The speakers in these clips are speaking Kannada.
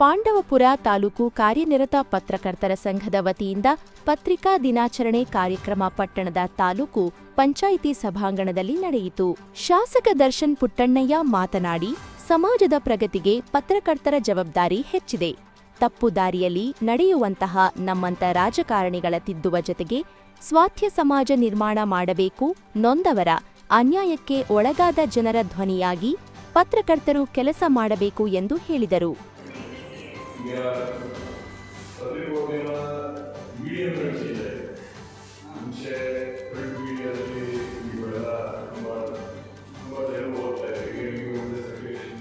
ಪಾಂಡವಪುರ ತಾಲೂಕು ಕಾರ್ಯನಿರತ ಪತ್ರಕರ್ತರ ಸಂಘದ ವತಿಯಿಂದ ಪತ್ರಿಕಾ ದಿನಾಚರಣೆ ಕಾರ್ಯಕ್ರಮ ಪಟ್ಟಣದ ತಾಲೂಕು ಪಂಚಾಯಿತಿ ಸಭಾಂಗಣದಲ್ಲಿ ನಡೆಯಿತು. ಶಾಸಕ ದರ್ಶನ್ ಪುಟ್ಟಣ್ಣಯ್ಯ ಮಾತನಾಡಿ, ಸಮಾಜದ ಪ್ರಗತಿಗೆ ಪತ್ರಕರ್ತರ ಜವಾಬ್ದಾರಿ ಹೆಚ್ಚಿದೆ. ತಪ್ಪು ದಾರಿಯಲ್ಲಿ ನಡೆಯುವಂತಹ ನಮ್ಮಂತ ರಾಜಕಾರಣಿಗಳ ತಿದ್ದುವ ಜೊತೆಗೆ ಸ್ವಾಥ್ಯ ಸಮಾಜ ನಿರ್ಮಾಣ ಮಾಡಬೇಕು ನೊಂದವರ ಅನ್ಯಾಯಕ್ಕೆ ಒಳಗಾದ ಜನರ ಧ್ವನಿಯಾಗಿ ಪತ್ರಕರ್ತರು ಕೆಲಸ ಮಾಡಬೇಕು ಎಂದು ಹೇಳಿದರು. ಈಗ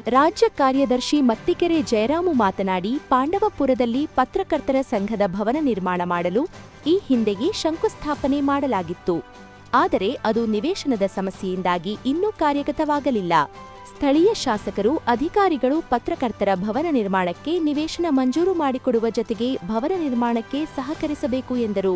ರಾಜ್ಯ ಕಾರ್ಯದರ್ಶಿ ಮತ್ತಿಕೆರೆ ಜಯರಾಮು ಮಾತನಾಡಿ, ಪಾಂಡವಪುರದಲ್ಲಿ ಪತ್ರಕರ್ತರ ಸಂಘದ ಭವನ ನಿರ್ಮಾಣ ಮಾಡಲು ಈ ಹಿಂದೆಯೇ ಶಂಕುಸ್ಥಾಪನೆ ಮಾಡಲಾಗಿತ್ತು. ಆದರೆ ಅದು ನಿವೇಶನದ ಸಮಸ್ಯೆಯಿಂದಾಗಿ ಇನ್ನೂ ಕಾರ್ಯಗತವಾಗಲಿಲ್ಲ. ಸ್ಥಳೀಯ ಶಾಸಕರು ಅಧಿಕಾರಿಗಳು ಪತ್ರಕರ್ತರ ಭವನ ನಿರ್ಮಾಣಕ್ಕೆ ನಿವೇಶನ ಮಂಜೂರು ಮಾಡಿಕೊಡುವ ಜೊತೆಗೆ ಭವನ ನಿರ್ಮಾಣಕ್ಕೆ ಸಹಕರಿಸಬೇಕು ಎಂದರು.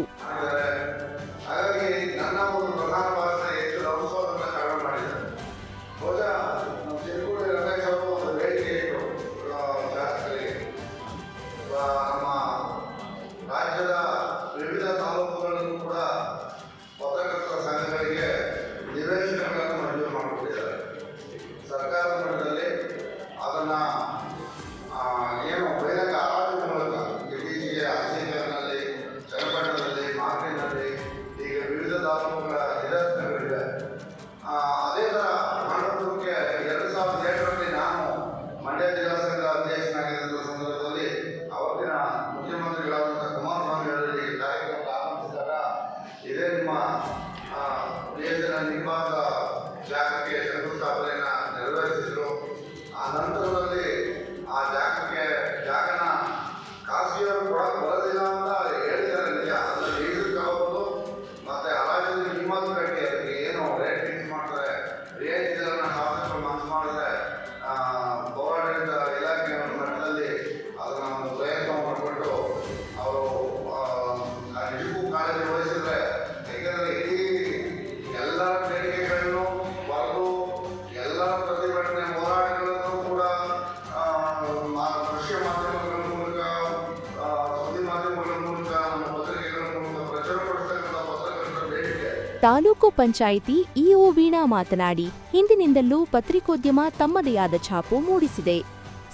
ತಾಲೂಕು ಪಂಚಾಯಿತಿ ಇಒ ವೀಣಾ ಮಾತನಾಡಿ, ಹಿಂದಿನಿಂದಲೂ ಪತ್ರಿಕೋದ್ಯಮ ತಮ್ಮದೇ ಆದ ಛಾಪು ಮೂಡಿಸಿದೆ.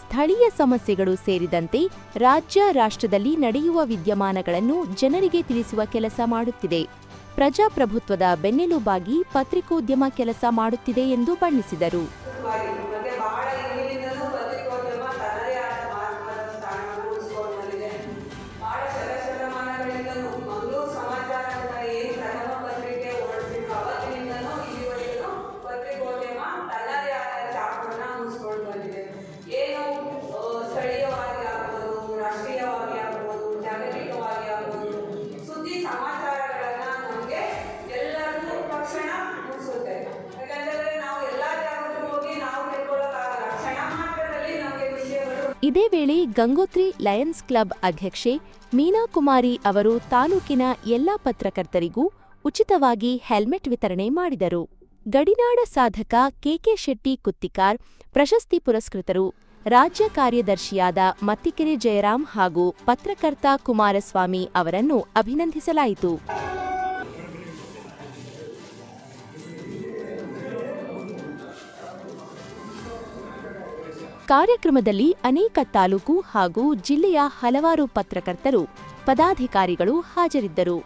ಸ್ಥಳೀಯ ಸಮಸ್ಯೆಗಳು ಸೇರಿದಂತೆ ರಾಜ್ಯ ರಾಷ್ಟ್ರದಲ್ಲಿ ನಡೆಯುವ ವಿದ್ಯಮಾನಗಳನ್ನು ಜನರಿಗೆ ತಿಳಿಸುವ ಕೆಲಸ ಮಾಡುತ್ತಿದೆ. ಪ್ರಜಾಪ್ರಭುತ್ವದ ಬೆನ್ನೆಲುಬಾಗಿ ಪತ್ರಿಕೋದ್ಯಮ ಕೆಲಸ ಮಾಡುತ್ತಿದೆ ಎಂದು ಬಣ್ಣಿಸಿದರು. ಇದೇ ವೇಳೆ ಗಂಗೋತ್ರಿ ಲಯನ್ಸ್ ಕ್ಲಬ್ ಅಧ್ಯಕ್ಷೆ ಮೀನಾ ಕುಮಾರಿ ಅವರು ತಾಲೂಕಿನ ಎಲ್ಲಾ ಪತ್ರಕರ್ತರಿಗೂ ಉಚಿತವಾಗಿ ಹೆಲ್ಮೆಟ್ ವಿತರಣೆ ಮಾಡಿದರು. ಗಡಿನಾಡ ಸಾಧಕ ಕೆಕೆ ಶೆಟ್ಟಿ ಕುತ್ತಿಕಾರ್, ಪ್ರಶಸ್ತಿ ಪುರಸ್ಕೃತರು, ರಾಜ್ಯ ಕಾರ್ಯದರ್ಶಿಯಾದ ಮತ್ತಿಕೆರೆ ಜಯರಾಮ್ ಹಾಗೂ ಪತ್ರಕರ್ತ ಕುಮಾರಸ್ವಾಮಿ ಅವರನ್ನು ಅಭಿನಂದಿಸಲಾಯಿತು. ಕಾರ್ಯಕ್ರಮದಲ್ಲಿ ಅನೇಕ ತಾಲೂಕು ಹಾಗೂ ಜಿಲ್ಲೆಯ ಹಲವಾರು ಪತ್ರಕರ್ತರು ಪದಾಧಿಕಾರಿಗಳು ಹಾಜರಿದ್ದರು.